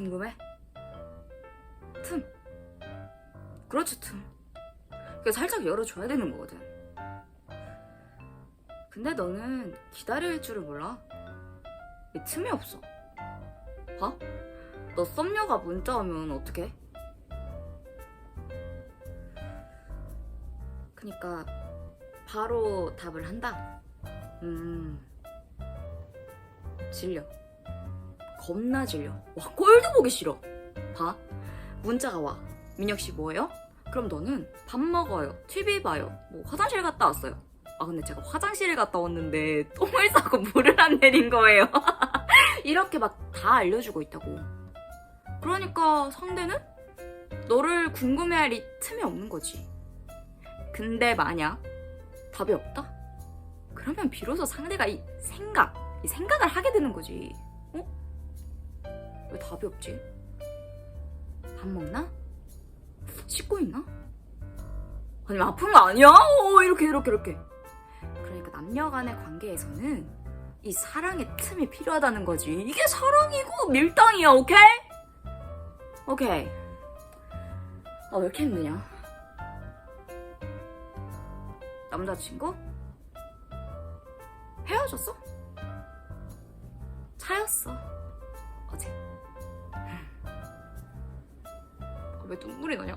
궁금해? 틈. 그렇죠, 틈. 그러니까 살짝 열어줘야 되는 거거든. 근데 너는 기다릴 줄을 몰라. 이 틈이 없어. 봐? 너 썸녀가 문자 오면 어떡해? 그니까 바로 답을 한다. 음. 질려. 겁나 질려. 와, 꼴도 보기 싫어. 봐. 문자가 와. 민혁 씨 뭐예요? 그럼 너는 밥 먹어요. TV 봐요. 뭐 화장실 갔다 왔어요. 아, 근데 제가 화장실에 갔다 왔는데 똥을 싸고 물을 안 내린 거예요. 이렇게 막 다 알려주고 있다고. 그러니까 상대는 너를 궁금해할 이 틈이 없는 거지. 근데 만약 답이 없다? 그러면 비로소 상대가 이 생각, 이 생각을 하게 되는 거지. 어? 왜 답이 없지? 밥 먹나? 씻고 있나? 아니면 아픈 거 아니야? 어, 이렇게 이렇게 이렇게. 그러니까 남녀 간의 관계에서는 이 사랑의 틈이 필요하다는 거지. 이게 사랑이고 밀당이야, 오케이? 오케이. 아, 왜 이렇게 힘드냐? 남자친구? 헤어졌어? 차였어. 왜 눈물이 나냐?